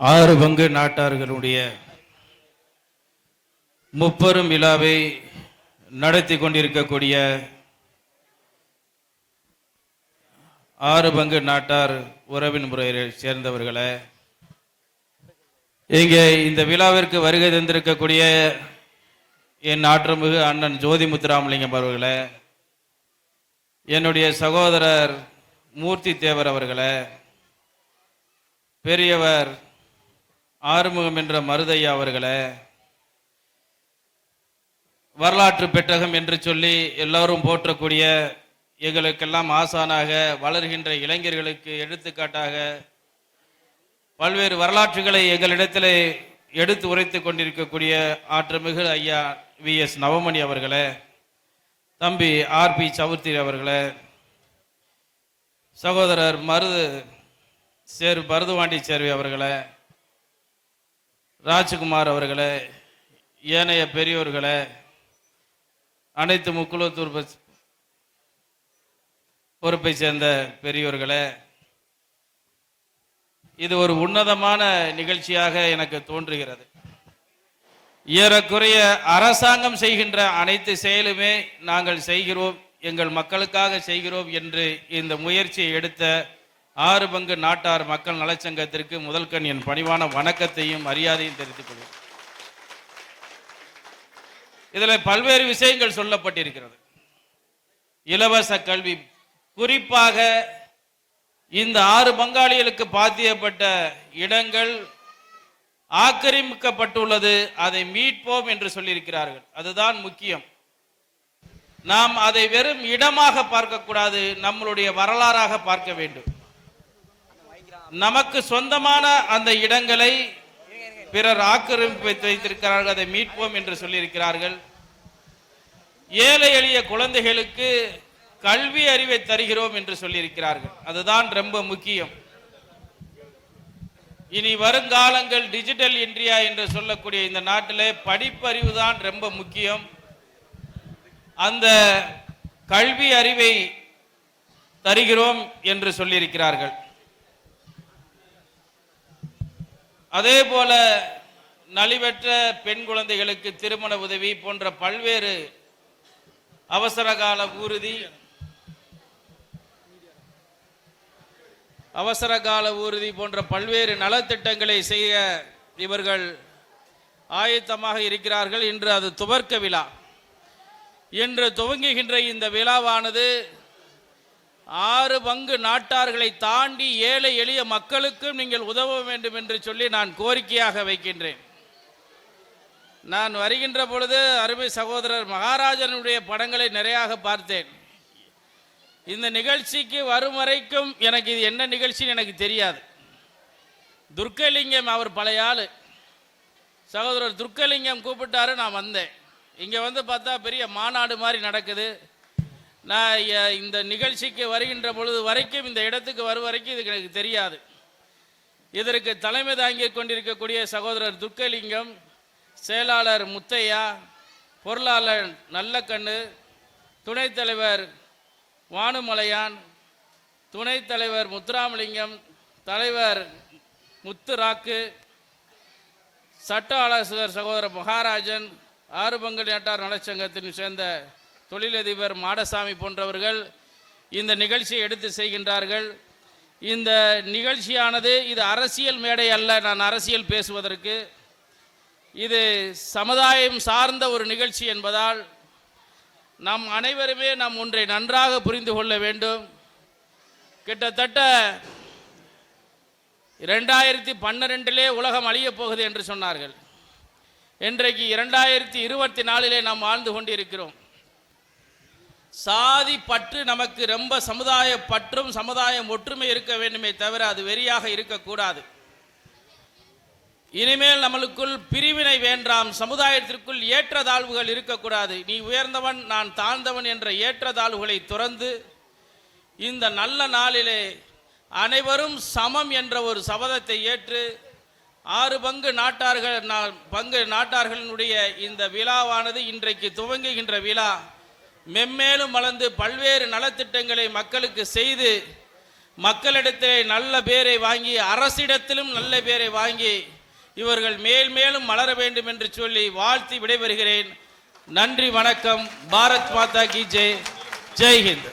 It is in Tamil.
ஆறு பங்கு நாட்டார்களுடைய முப்பெரும் விழாவை நடத்தி கொண்டிருக்கக்கூடிய ஆறு பங்கு நாட்டார் உறவின் முறையை சேர்ந்தவர்களை இங்கே இந்த விழாவிற்கு வருகை தந்திருக்கக்கூடிய என் ஆற்றமிகு அண்ணன் ஜோதி முத்துராமலிங்கம் அவர்களை என்னுடைய சகோதரர் மூர்த்தி தேவர் அவர்களை பெரியவர் ஆறுமுகம் என்ற மருதையா அவர்களை வரலாற்று பெட்டகம் என்று சொல்லி எல்லோரும் போற்றக்கூடிய எங்களுக்கெல்லாம் ஆசானாக வளர்கின்ற இளைஞர்களுக்கு எடுத்துக்காட்டாக பல்வேறு வரலாற்றுகளை எங்களிடத்தில் எடுத்து உரைத்து கொண்டிருக்கக்கூடிய ஆற்றமிகு ஐயா வி எஸ் நவமணி அவர்களே தம்பி ஆர் பி சவுத்திரி அவர்களே சகோதரர் மருது சேர் பரதுவாண்டி சேர்வி அவர்களே ராஜ்குமார் அவர்களே ஏனைய பெரியோர்களே அனைத்து முக்குளத்தூர் பொறுப்பை சேர்ந்த பெரியோர்களே இது ஒரு உன்னதமான நிகழ்ச்சியாக எனக்கு தோன்றுகிறது. ஏறக்குறைய அரசாங்கம் செய்கின்ற அனைத்து செயலுமே நாங்கள் செய்கிறோம் எங்கள் மக்களுக்காக செய்கிறோம் என்று இந்த முயற்சியை எடுத்த ஆறு பங்கு நாட்டார் மக்கள் நலச்சங்கத்திற்கு முதல்கண் என் பணிவான வணக்கத்தையும் மரியாதையும் தெரிவித்துக் கொள்வேன் இதில் பல்வேறு விஷயங்கள் சொல்லப்பட்டிருக்கிறது. இலவச கல்வி குறிப்பாக இந்த ஆறு பங்காளிகளுக்கு பாத்தியப்பட்ட இடங்கள் ஆக்கிரமிக்கப்பட்டுள்ளது அதை மீட்போம் என்று சொல்லியிருக்கிறார்கள். அதுதான் முக்கியம். நாம் அதை வெறும் இடமாக பார்க்கக்கூடாது நம்மளுடைய வரலாறாக பார்க்க வேண்டும். நமக்கு சொந்தமான அந்த இடங்களை பிறர் ஆக்கிரமிப்பு வைத்திருக்கிறார்கள் அதை மீட்போம் என்று சொல்லியிருக்கிறார்கள். ஏழை எளிய குழந்தைகளுக்கு கல்வி அறிவை தருகிறோம் என்று சொல்லியிருக்கிறார்கள். அதுதான் ரொம்ப முக்கியம். இனி வருங்காலங்கள் டிஜிட்டல் இந்தியா என்று சொல்லக்கூடிய இந்த நாட்டிலே படிப்பறிவு தான் ரொம்ப முக்கியம். அந்த கல்வி அறிவை தருகிறோம் என்று சொல்லியிருக்கிறார்கள். அதே போல நலிவற்ற பெண் குழந்தைகளுக்கு திருமண உதவி போன்ற பல்வேறு அவசரகால ஊர்தி அவசர கால ஊர்தி போன்ற பல்வேறு நலத்திட்டங்களை செய்ய இவர்கள் ஆயத்தமாக இருக்கிறார்கள். இன்று அது துவர்க்க விழா. இன்று துவங்குகின்ற இந்த விழாவானது ஆறு பங்கு நாட்டார்களை தாண்டி ஏழை எளிய மக்களுக்கும் நீங்கள் உதவ வேண்டும் என்று சொல்லி நான் கோரிக்கையாக வைக்கின்றேன். நான் வருகின்ற பொழுது அருமை சகோதரர் மகாராஜனுடைய படங்களை நிறையாக பார்த்தேன். இந்த நிகழ்ச்சிக்கு வரும் வரைக்கும் எனக்கு இது என்ன நிகழ்ச்சின்னு எனக்கு தெரியாது. துர்க்கலிங்கம் அவர் பழைய ஆள். சகோதரர் துர்க்கலிங்கம் கூப்பிட்டாரு நான் வந்தேன். இங்கே வந்து பார்த்தா பெரிய மாநாடு மாதிரி நடக்குது. நான் இந்த நிகழ்ச்சிக்கு வருகின்ற பொழுது வரைக்கும் இந்த இடத்துக்கு வரும் வரைக்கும் இது எனக்கு தெரியாது. இதற்கு தலைமை தாங்கி கொண்டிருக்கக்கூடிய சகோதரர் துர்க்கலிங்கம் செயலாளர் முத்தையா பொருளாளர் நல்லக்கண்ணு துணைத் தலைவர் வானுமலையான் துணைத் தலைவர் முத்துராமலிங்கம் தலைவர் முத்துராக்கு சட்ட ஆலோசகர் சகோதரர் மகாராஜன் ஆறு பங்கு நாட்டார் நலச்சங்கத்தின் சேர்ந்த தொழிலதிபர் மாடசாமி போன்றவர்கள் இந்த நிகழ்ச்சியை எடுத்து செய்கின்றார்கள். இந்த நிகழ்ச்சியானது இது அரசியல் மேடை அல்ல நான் அரசியல் பேசுவதற்கு. இது சமுதாயம் சார்ந்த ஒரு நிகழ்ச்சி என்பதால் நம் அனைவருமே நாம் ஒன்றை நன்றாக புரிந்து கொள்ள வேண்டும். கிட்டத்தட்ட இரண்டாயிரத்தி பன்னிரெண்டிலே உலகம் அழியப் போகுது என்று சொன்னார்கள். இன்றைக்கு இரண்டாயிரத்தி இருபத்தி நாலிலே நாம் வாழ்ந்து கொண்டிருக்கிறோம். சாதி பற்று நமக்கு ரொம்ப சமுதாய பற்றும் சமுதாயம் ஒற்றுமை இருக்க வேண்டுமே தவிர அது வெறியாக இருக்கக்கூடாது. இனிமேல் நம்மளுக்குள் பிரிவினை வேண்டாம் சமுதாயத்திற்குள் ஏற்றத்தாழ்வுகள் இருக்கக்கூடாது. நீ உயர்ந்தவன் நான் தாழ்ந்தவன் என்ற ஏற்றத்தாழ்வுகளை துறந்து இந்த நல்ல நாளிலே அனைவரும் சமம் என்ற ஒரு சபதத்தை ஏற்று ஆறு பங்கு நாட்டார்கள் நா- பங்கு நாட்டார்களினுடைய இந்த விழாவானது இன்றைக்கு துவங்குகின்ற விழா. மெம்மேலும் வளர்ந்து பல்வேறு நலத்திட்டங்களை மக்களுக்கு செய்து மக்களிடத்திலே நல்ல பேரை வாங்கி அரசிடத்திலும் நல்ல பேரை வாங்கி இவர்கள் மேல் மேலும் மலர வேண்டும் என்று சொல்லி வாழ்த்தி விடைபெறுகிறேன். நன்றி வணக்கம். பாரத் மாதா கி ஜெய். ஜெய்ஹிந்த்